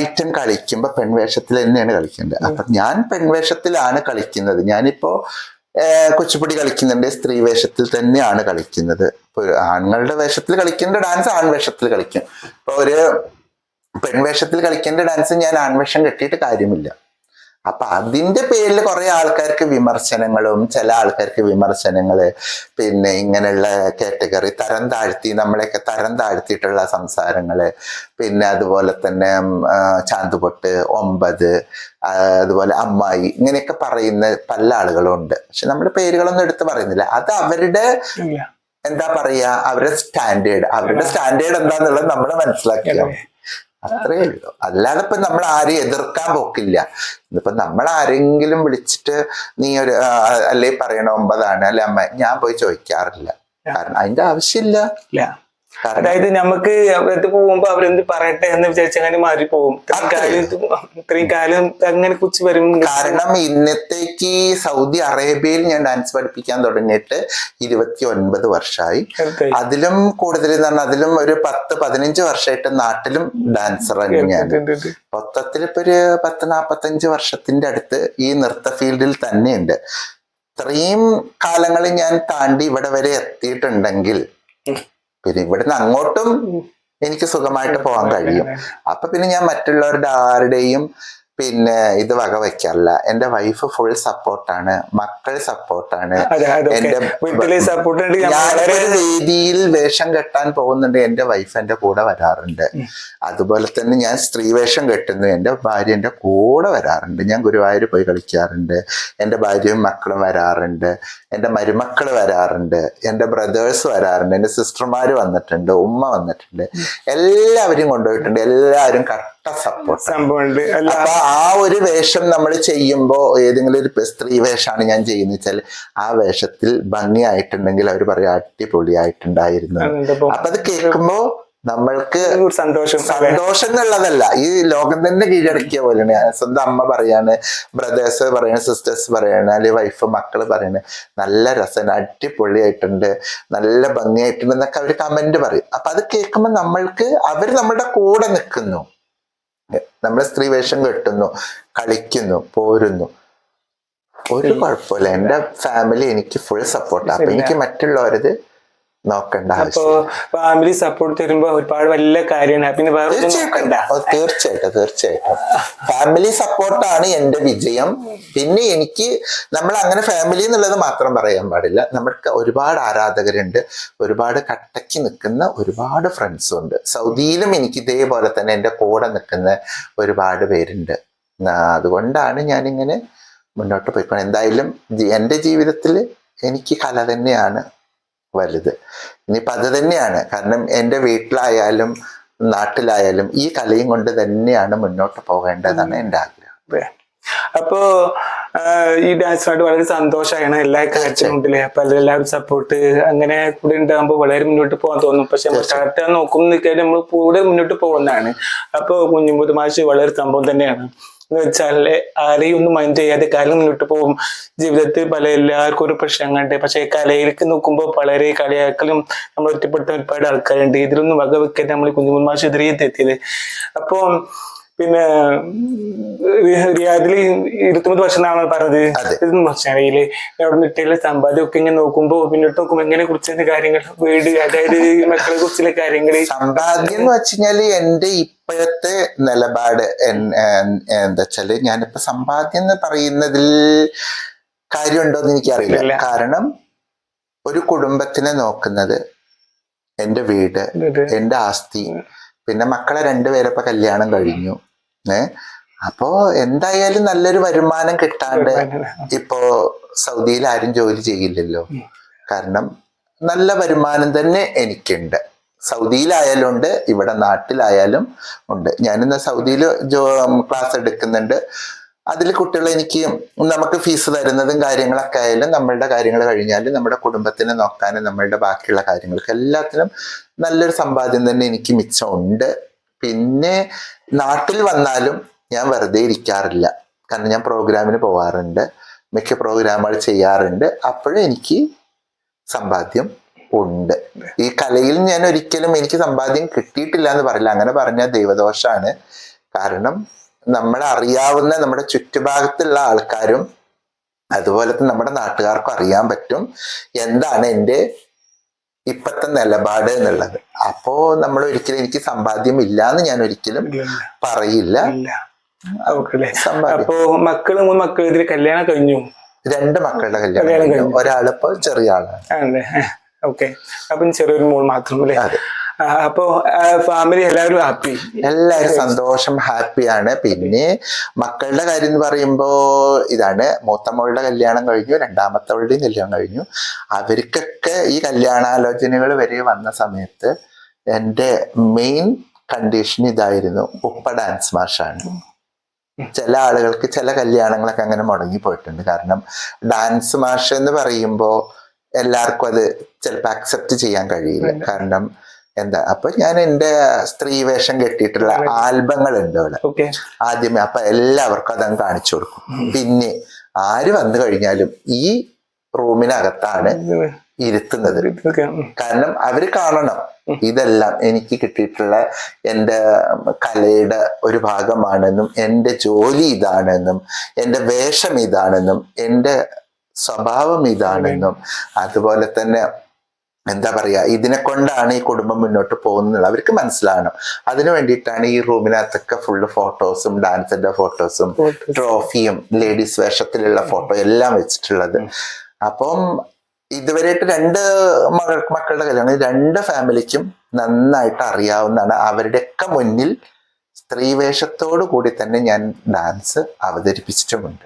ഐറ്റം കളിക്കുമ്പോ പെൺവേഷത്തിൽ തന്നെയാണ് കളിക്കേണ്ടത്. അപ്പൊ ഞാൻ പെൺവേഷത്തിലാണ് കളിക്കുന്നത്. ഞാനിപ്പോ കുച്ചിപ്പുടി കളിക്കുന്നുണ്ട്. സ്ത്രീ വേഷത്തിൽ തന്നെയാണ് കളിക്കുന്നത്. ആണുങ്ങളുടെ വേഷത്തിൽ കളിക്കേണ്ട ഡാൻസ് ആൺവേഷത്തിൽ കളിക്കും. ഇപ്പൊ ഒരു പെൺവേഷത്തിൽ കളിക്കേണ്ട ഡാൻസ് ഞാൻ ആൺവേഷം കെട്ടിയിട്ട് കാര്യമില്ല. അപ്പൊ അതിന്റെ പേരിൽ കുറെ ആൾക്കാർക്ക് വിമർശനങ്ങളും ചില ആൾക്കാർക്ക് വിമർശനങ്ങൾ പിന്നെ ഇങ്ങനെയുള്ള കാറ്റഗറി തരം താഴ്ത്തി നമ്മളെയൊക്കെ തരം താഴ്ത്തിയിട്ടുള്ള സംസാരങ്ങൾ പിന്നെ അതുപോലെ തന്നെ ചാന്തുപൊട്ട് ഒമ്പത് അതുപോലെ അമ്മായി ഇങ്ങനെയൊക്കെ പറയുന്ന പല ആളുകളും ഉണ്ട് പക്ഷെ നമ്മൾ പേരുകളൊന്നും എടുത്ത് പറയുന്നില്ല. അത് അവരുടെ എന്താ പറയാ? അവരുടെ സ്റ്റാൻഡേർഡ്. അവരുടെ സ്റ്റാൻഡേർഡ് എന്താന്നുള്ളത് നമ്മൾ മനസ്സിലാക്കിയാൽ മതി. അത്രേ ഉള്ളൂ. അല്ലാതെ ഇപ്പൊ നമ്മൾ ആരെയും എതിർക്കാൻ പോക്കില്ല. ഇന്നിപ്പൊ നമ്മൾ ആരെങ്കിലും വിളിച്ചിട്ട് നീ ഒരു അല്ലെ പറയണ ഒമ്പതാണ് അല്ലെ അമ്മ ഞാൻ പോയി ചോദിക്കാറില്ല. കാരണം അതിന്റെ ആവശ്യമില്ല. അതായത് നമുക്ക് അവരത് പോകുമ്പോ അവരെന്ത് പറയട്ടെ എന്ന് വിചാരിച്ച അങ്ങനെ മാറി പോകും. ഇത്രയും കാലം ഇത് ഇത്രയും കാലം അങ്ങനെ കുറിച്ച് വരും കാരണം ഇന്നത്തേക്ക് സൗദി അറേബ്യയിൽ ഞാൻ ഡാൻസ് പഠിപ്പിക്കാൻ തുടങ്ങിയിട്ട് ഇരുപത്തി ഒൻപത് വർഷമായി അതിലും കൂടുതൽ എന്ന് പറഞ്ഞാൽ അതിലും ഒരു പത്ത് പതിനഞ്ച് വർഷമായിട്ട് നാട്ടിലും ഡാൻസർ ഞാൻ മൊത്തത്തിൽ ഇപ്പൊ ഒരു പത്ത് നാപ്പത്തഞ്ച് വർഷത്തിന്റെ അടുത്ത് ഈ നൃത്ത ഫീൽഡിൽ തന്നെയുണ്ട്. ഇത്രയും കാലങ്ങൾ ഞാൻ താണ്ടി ഇവിടെ വരെ എത്തിയിട്ടുണ്ടെങ്കിൽ പിന്നെ ഇവിടുന്ന് അങ്ങോട്ടും എനിക്ക് സുഖമായിട്ട് പോകാൻ കഴിയും. അപ്പൊ പിന്നെ ഞാൻ മറ്റുള്ളവരുടെ ആരുടെയും പിന്നെ ഇത് വക വയ്ക്കാറില്ല എന്റെ വൈഫ് ഫുൾ സപ്പോർട്ടാണ് മക്കൾ സപ്പോർട്ടാണ് എന്റെ ഞാൻ വളരെ വേഷം കെട്ടാൻ പോകുന്നുണ്ട്. എന്റെ വൈഫ് എന്റെ കൂടെ വരാറുണ്ട്. അതുപോലെ തന്നെ ഞാൻ സ്ത്രീ വേഷം കെട്ടുന്നു. എന്റെ ഭാര്യ എന്റെ കൂടെ വരാറുണ്ട്. ഞാൻ ഗുരുവായൂർ പോയി കളിക്കാറുണ്ട്. എന്റെ ഭാര്യയും മക്കളും വരാറുണ്ട്. എന്റെ മരുമക്കൾ വരാറുണ്ട് എന്റെ ബ്രദേഴ്സ് വരാറുണ്ട് എന്റെ സിസ്റ്റർമാർ വന്നിട്ടുണ്ട് ഉമ്മ വന്നിട്ടുണ്ട്. എല്ലാവരും കൊണ്ടുപോയിട്ടുണ്ട് എല്ലാവരും കട്ട സപ്പോർട്ട് സംഭവമുണ്ട്. അപ്പൊ ആ ഒരു വേഷം നമ്മൾ ചെയ്യുമ്പോൾ ഏതെങ്കിലും ഒരു സ്ത്രീ വേഷമാണ് ഞാൻ ചെയ്യുന്നത് വെച്ചാൽ ആ വേഷത്തിൽ ഭംഗിയായിട്ടുണ്ടെങ്കിൽ അവർ പറയും അടിപൊളിയായിട്ടുണ്ടായിരുന്നു. അപ്പൊ അത് കേൾക്കുമ്പോ നമ്മൾക്ക് സന്തോഷം സന്തോഷം എന്നുള്ളതല്ല ഈ ലോകം തന്നെ കീഴടക്കിയ പോലെയാണ്. സ്വന്തം അമ്മ പറയാണ് ബ്രദേഴ്സ് പറയണ സിസ്റ്റേഴ്സ് പറയാണ് അല്ലെങ്കിൽ വൈഫ് മക്കൾ പറയണ. നല്ല രസം അടിപൊളിയായിട്ടുണ്ട്. നല്ല ഭംഗിയായിട്ടുണ്ട് എന്നൊക്കെ അവർ കമന്റ് പറയും. അപ്പൊ അത് കേൾക്കുമ്പോൾ നമ്മൾക്ക് അവർ നമ്മുടെ കൂടെ നിൽക്കുന്നു. നമ്മൾ സ്ത്രീ വേഷം കെട്ടുന്നു കളിക്കുന്നു പോരുന്നു. ഒരു കുഴപ്പമില്ല. എന്റെ ഫാമിലി എനിക്ക് ഫുൾ സപ്പോർട്ടാണ് അപ്പൊ എനിക്ക് മറ്റുള്ളവരത് നോക്കേണ്ട ആവശ്യം. ഫാമിലി സപ്പോർട്ട് തരുമ്പോ ഒരുപാട് വലിയ കാര്യമാണ്. പിന്നെ വേറെ തീർച്ചയായിട്ടും. തീർച്ചയായിട്ടും ഫാമിലി സപ്പോർട്ടാണ് എന്റെ വിജയം. പിന്നെ എനിക്ക് നമ്മൾ അങ്ങനെ ഫാമിലി എന്നുള്ളത് മാത്രം പറയാൻ പാടില്ല. നമ്മൾക്ക് ഒരുപാട് ആരാധകരുണ്ട് ഒരുപാട് കട്ടയ്ക്ക് നിൽക്കുന്ന ഒരുപാട് ഫ്രണ്ട്സും ഉണ്ട്. സൗദിയിലും എനിക്ക് ഇതേപോലെ തന്നെ എന്റെ കൂടെ നിൽക്കുന്ന ഒരുപാട് പേരുണ്ട്. അതുകൊണ്ടാണ് ഞാനിങ്ങനെ മുന്നോട്ട് പോയിക്കോണം. എന്തായാലും എന്റെ ജീവിതത്തിൽ എനിക്ക് കല തന്നെയാണ് വലുത്. ഇനിയിപ്പോൾ അത് തന്നെയാണ്. കാരണം എന്റെ വീട്ടിലായാലും നാട്ടിലായാലും ഈ കലയും കൊണ്ട് തന്നെയാണ് മുന്നോട്ട് പോകേണ്ടതാണ് എന്റെ ആഗ്രഹം. അപ്പോ ഈ ഡാൻസിനോട് വളരെ സന്തോഷമാണ് എല്ലാ ഉണ്ടല്ലേ അപ്പൊ എല്ലാവരും സപ്പോർട്ട് അങ്ങനെ കൂടെ ഉണ്ടാകുമ്പോൾ വളരെ മുന്നോട്ട് പോകാൻ തോന്നും. പക്ഷെ സ്റ്റാർട്ട് ചെയ്യാൻ നോക്കുമ്പോൾ നമ്മൾ കൂടെ മുന്നോട്ട് പോകുന്നതാണ്. അപ്പൊ കുഞ്ഞുമുതുമാശി വളരെ സംഭവം തന്നെയാണ്. എന്ന് വെച്ചാൽ ആരെയും ഒന്നും മൈൻഡ് ചെയ്യാതെ കാലം മുന്നോട്ട് പോകും. ജീവിതത്തിൽ പല എല്ലാവർക്കും ഒരു പ്രശ്നങ്ങളുണ്ട്. പക്ഷേ കലയിലേക്ക് നോക്കുമ്പോൾ വളരെ കളിയാക്കലും നമ്മൾ ഒറ്റപ്പെടുത്താൻ ഒരുപാട് ആൾക്കാരുണ്ട്. ഇതിലൊന്നും വകവെക്കാൻ നമ്മൾ എതിരെ എത്തിയത്. അപ്പൊ പിന്നെ റിയാദിൽ ഇരുപത്തിമൂന്ന് വർഷം എന്നാണ് പറഞ്ഞത് കുറച്ച് അറിയില്ലേ അവിടെ നിട്ടില്ല സമ്പാദ്യം ഒക്കെ ഇങ്ങനെ നോക്കുമ്പോ പിന്നോട്ട് നോക്കുമ്പോ എങ്ങനെ കുറിച്ചുള്ള കാര്യങ്ങൾ വീട് അതായത് മക്കളെ കുറിച്ചുള്ള കാര്യങ്ങൾ സമ്പാദ്യം എന്ന് വെച്ചുകഴിഞ്ഞാൽ എന്റെ ഇപ്പോഴത്തെ നിലപാട് എന്താ വെച്ചാൽ ഞാനിപ്പോ സമ്പാദ്യം എന്ന് പറയുന്നതിൽ കാര്യമുണ്ടോന്ന് എനിക്കറിയില്ല. കാരണം ഒരു കുടുംബത്തിനെ നോക്കുന്നത് എന്റെ വീട് എന്റെ ആസ്തി പിന്നെ മക്കളെ രണ്ടുപേരെ ഇപ്പൊ കല്യാണം കഴിഞ്ഞു. ഏ? അപ്പോ എന്തായാലും നല്ലൊരു വരുമാനം കിട്ടാണ്ട് ഇപ്പോ സൗദിയിൽ ആരും ജോലി ചെയ്യില്ലല്ലോ. കാരണം നല്ല വരുമാനം തന്നെ എനിക്കുണ്ട്. സൗദിയിലായാലും ഉണ്ട് ഇവിടെ നാട്ടിലായാലും ഉണ്ട്. ഞാനിന്ന് സൗദിയിൽ ജോ ക്ലാസ് എടുക്കുന്നുണ്ട്. അതിൽ കുട്ടികൾ എനിക്ക് നമുക്ക് ഫീസ് തരുന്നതും കാര്യങ്ങളൊക്കെ ആയാലും നമ്മളുടെ കാര്യങ്ങൾ കഴിഞ്ഞാൽ നമ്മുടെ കുടുംബത്തിനെ നോക്കാനും നമ്മളുടെ ബാക്കിയുള്ള കാര്യങ്ങൾക്ക് എല്ലാത്തിനും നല്ലൊരു സമ്പാദ്യം തന്നെ എനിക്ക് മിച്ചമുണ്ട്. പിന്നെ നാട്ടിൽ വന്നാലും ഞാൻ വെറുതെ ഇരിക്കാറില്ല. കാരണം ഞാൻ പ്രോഗ്രാമിന് പോവാറുണ്ട്. മിക്ക പ്രോഗ്രാമുകൾ ചെയ്യാറുണ്ട്. അപ്പോഴും എനിക്ക് സമ്പാദ്യം ഉണ്ട്. ഈ കലയിൽ ഞാൻ ഒരിക്കലും എനിക്ക് സമ്പാദ്യം കിട്ടിയിട്ടില്ല എന്ന് പറയില്ല. അങ്ങനെ പറഞ്ഞാൽ ദൈവദോഷമാണ് കാരണം നമ്മളെ അറിയാവുന്ന നമ്മുടെ ചുറ്റുഭാഗത്തുള്ള ആൾക്കാരും അതുപോലെ തന്നെ നമ്മുടെ നാട്ടുകാർക്കും അറിയാൻ പറ്റും. എന്താണ് എന്റെ ഇപ്പത്തെ നിലപാട് എന്നുള്ളത്. അപ്പോ നമ്മൾ ഒരിക്കലും എനിക്ക് സമ്പാദ്യം ഇല്ല എന്ന് ഞാൻ ഒരിക്കലും പറയില്ല. സമ്പാദ്യം. മക്കൾ മൂന്ന് മക്കൾ ഇതിൽ കല്യാണം കഴിഞ്ഞു? രണ്ട് മക്കളുടെ കല്യാണം കഴിഞ്ഞു. ഒരാളിപ്പോ ചെറിയ ആളാണ്. ഓക്കെ. അപ്പൊ ചെറിയൊരു മോൾ മാത്രം അല്ലേ? അപ്പൊ ഫാമിലി എല്ലാവരും ഹാപ്പി എല്ലാവരും സന്തോഷം ഹാപ്പിയാണ് പിന്നെ മക്കളുടെ കാര്യം എന്ന് പറയുമ്പോ ഇതാണ്. മൂത്തമ്മളുടെ കല്യാണം കഴിഞ്ഞു രണ്ടാമത്തവളുടെയും കല്യാണം കഴിഞ്ഞു. അവർക്കൊക്കെ ഈ കല്യാണാലോചനകൾ വരെ വന്ന സമയത്ത് എന്റെ മെയിൻ കണ്ടീഷൻ ഇതായിരുന്നു. ഉപ്പ ഡാൻസ് മാഷാണ് ചില ആളുകൾക്ക് ചില കല്യാണങ്ങളൊക്കെ അങ്ങനെ മുടങ്ങി പോയിട്ടുണ്ട്. കാരണം ഡാൻസ് മാഷ് എന്ന് പറയുമ്പോൾ എല്ലാവർക്കും അത് ചിലപ്പോൾ അക്സെപ്റ്റ് ചെയ്യാൻ കഴിയില്ല. കാരണം എന്താ? അപ്പൊ ഞാൻ എന്റെ സ്ത്രീ വേഷം കെട്ടിയിട്ടുള്ള ആൽബങ്ങൾ ഉണ്ട് അവിടെ. ആദ്യമേ അപ്പൊ എല്ലാവർക്കും അതങ്ങ് കാണിച്ചു കൊടുക്കും. പിന്നെ ആര് വന്നു കഴിഞ്ഞാലും ഈ റൂമിനകത്താണ് ഇരുത്തുന്നത്. കാരണം അവർ കാണണം. ഇതെല്ലാം എനിക്ക് കിട്ടിയിട്ടുള്ള എന്റെ കലയുടെ ഒരു ഭാഗമാണെന്നും എന്റെ ജോലി ഇതാണെന്നും എന്റെ വേഷം ഇതാണെന്നും എന്റെ സ്വഭാവം ഇതാണെന്നും അതുപോലെ തന്നെ എന്താ പറയാ ഇതിനെ കൊണ്ടാണ് ഈ കുടുംബം മുന്നോട്ട് പോകുന്നത്. അവർക്ക് മനസ്സിലാകണം. അതിനു വേണ്ടിയിട്ടാണ് ഈ റൂമിനകത്തൊക്കെ ഫുള്ള് ഫോട്ടോസും ഡാൻസിന്റെ ഫോട്ടോസും ട്രോഫിയും ലേഡീസ് വേഷത്തിലുള്ള ഫോട്ടോ എല്ലാം വെച്ചിട്ടുള്ളത്. അപ്പം ഇതുവരെയായിട്ട് രണ്ട് മകൾ മക്കളുടെ കല്യാണം രണ്ട് ഫാമിലിക്കും നന്നായിട്ട് അറിയാവുന്നതാണ്. അവരുടെയൊക്കെ മുന്നിൽ സ്ത്രീവേഷത്തോടു കൂടി തന്നെ ഞാൻ ഡാൻസ് അവതരിപ്പിച്ചിട്ടുമുണ്ട്.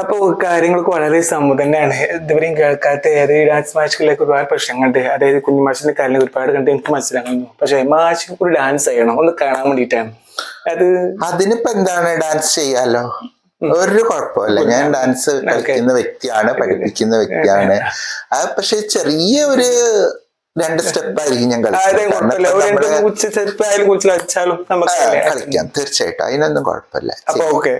അപ്പോ കാര്യങ്ങൾക്ക് വളരെ സമം തന്നെയാണ് ഇതുവരെയും കേൾക്കാത്ത ഏത് ഡാൻസ് മാച്ചുകളിലേക്ക് ഒരുപാട് പ്രശ്നങ്ങളുണ്ട്. അതായത് കുഞ്ഞു മാഷിന്റെ കാര്യങ്ങൾ ഒരുപാട് കണ്ട് എനിക്ക് മനസ്സിലാക്കുന്നു പക്ഷേ മാഷ് ഒരു ഡാൻസ് ചെയ്യണം. ഒന്ന് കാണാൻ വേണ്ടിട്ടാണ് അത് അതിനിപ്പോ എന്താണ് ഡാൻസ് ചെയ്യാലോ? ഒരു കുഴപ്പമില്ല. ഞാൻ ഡാൻസ് കളിക്കുന്ന വ്യക്തിയാണ് പഠിപ്പിക്കുന്ന വ്യക്തിയാണ്. ആ പക്ഷെ ചെറിയ ഒരു രണ്ട് സ്റ്റെപ്പ് ആയിരിക്കും ഞാൻ കളിക്കാം കളിക്കാം. തീർച്ചയായിട്ടും. അതിനൊന്നും കുഴപ്പമില്ല. അപ്പൊ ഓക്കെ.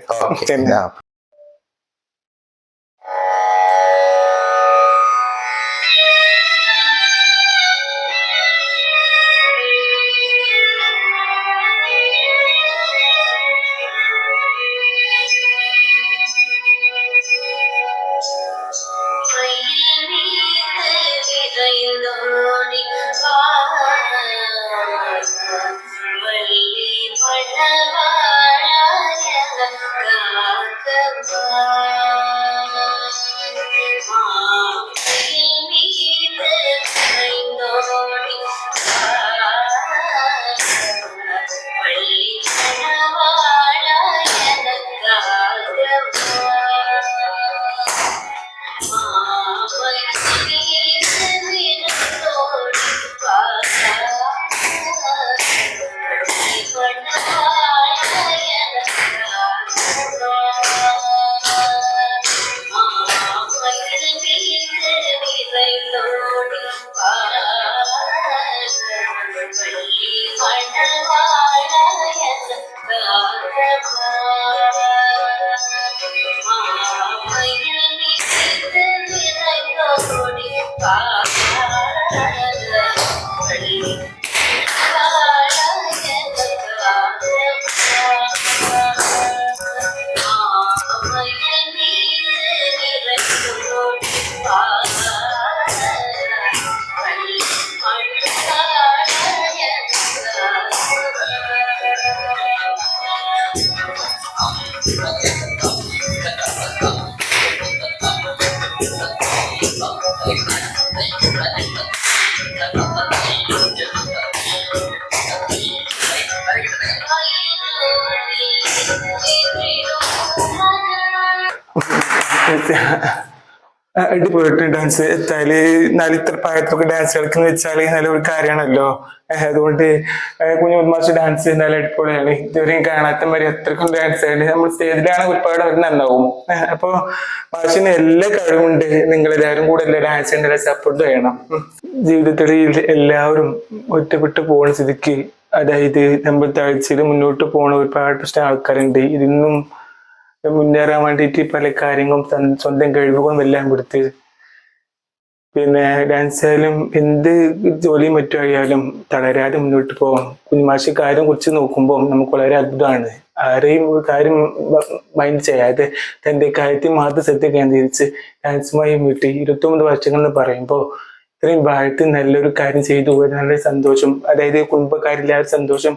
അടിപൊളിയായിട്ട് ഡാൻസ് എത്താൽ നല്ല ഇത്ര പ്രായത്തൊക്കെ ഡാൻസ് കളിക്കുന്ന വെച്ചാൽ നല്ലൊരു കാര്യമാണല്ലോ. അതുകൊണ്ട് കുഞ്ഞു മാഷ് ഡാൻസ് നല്ല അടിപൊളിയാണ്. ഇതുവരെയും കാണാത്ത മാതിരി അത്രക്കും ഡാൻസ് ആണ് നമ്മൾ സ്റ്റേജിലാണ് ഒരുപാട് അവർ നന്നാവും. അപ്പോ മാഷിന് എല്ലാ കഴിവുണ്ട് നിങ്ങൾ എല്ലാവരും കൂടെ എല്ലാ ഡാൻസിന്റെ സപ്പോർട്ട് ചെയ്യണം ജീവിതത്തിൽ എല്ലാവരും ഒറ്റപ്പെട്ട് പോകുന്ന സ്ഥിതിക്ക് അതായത് നമ്മൾ താഴ്ചയിൽ മുന്നോട്ട് പോകുന്ന ഒരുപാട് പ്രശ്നം ആൾക്കാരുണ്ട്. ഇതിന്നും മുന്നേറാൻ വേണ്ടിയിട്ട് പല കാര്യങ്ങളും സ്വന്തം കഴിവുകളും എല്ലാം കൊടുത്ത്. പിന്നെ ഡാൻസ് ആയാലും എന്ത് ജോലിയും മറ്റായാലും തളരാതെ മുന്നോട്ട് പോകാം കുഞ്ഞുമാഷി കാര്യം കുറിച്ച് നോക്കുമ്പോൾ നമുക്ക് വളരെ അത്ഭുതമാണ്. ആരെയും ഒരു കാര്യം മൈൻഡ് ചെയ്യാതെ തന്റെ കാര്യത്തിൽ മാത്രം ശ്രദ്ധ കേന്ദ്രീകരിച്ച് ഡാൻസുമായി വീട്ടി ഇരുപത്തൊമ്പത് വർഷങ്ങൾ എന്ന് പറയുമ്പോൾ ഇത്രയും വാഴ്ത്തി നല്ലൊരു കാര്യം ചെയ്തു. പോയത് നല്ല സന്തോഷം. അതായത് കുടുംബക്കാരില്ലാത്ത സന്തോഷം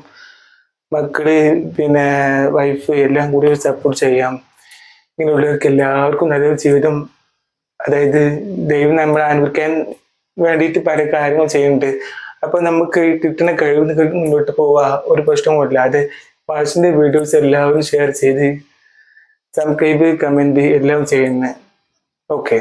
മക്കൾ പിന്നെ വൈഫ് എല്ലാം കൂടി സപ്പോർട്ട് ചെയ്യാം. ഇങ്ങനെയുള്ളവർക്ക് എല്ലാവർക്കും നല്ലൊരു ജീവിതം അതായത് ദൈവം നമ്മളെ അനുഭവിക്കാൻ വേണ്ടിയിട്ട് പല കാര്യങ്ങൾ ചെയ്യുന്നുണ്ട്. അപ്പൊ നമുക്ക് കിട്ടുന്ന കഴിവ് മുന്നോട്ട് പോവുക ഒരു പ്രശ്നവും അത് വാച്ചിന്റെ വീഡിയോസ് എല്ലാവരും ഷെയർ ചെയ്ത് സബ്സ്ക്രൈബ് കമന്റ് എല്ലാം ചെയ്യുന്നത് ഓക്കെ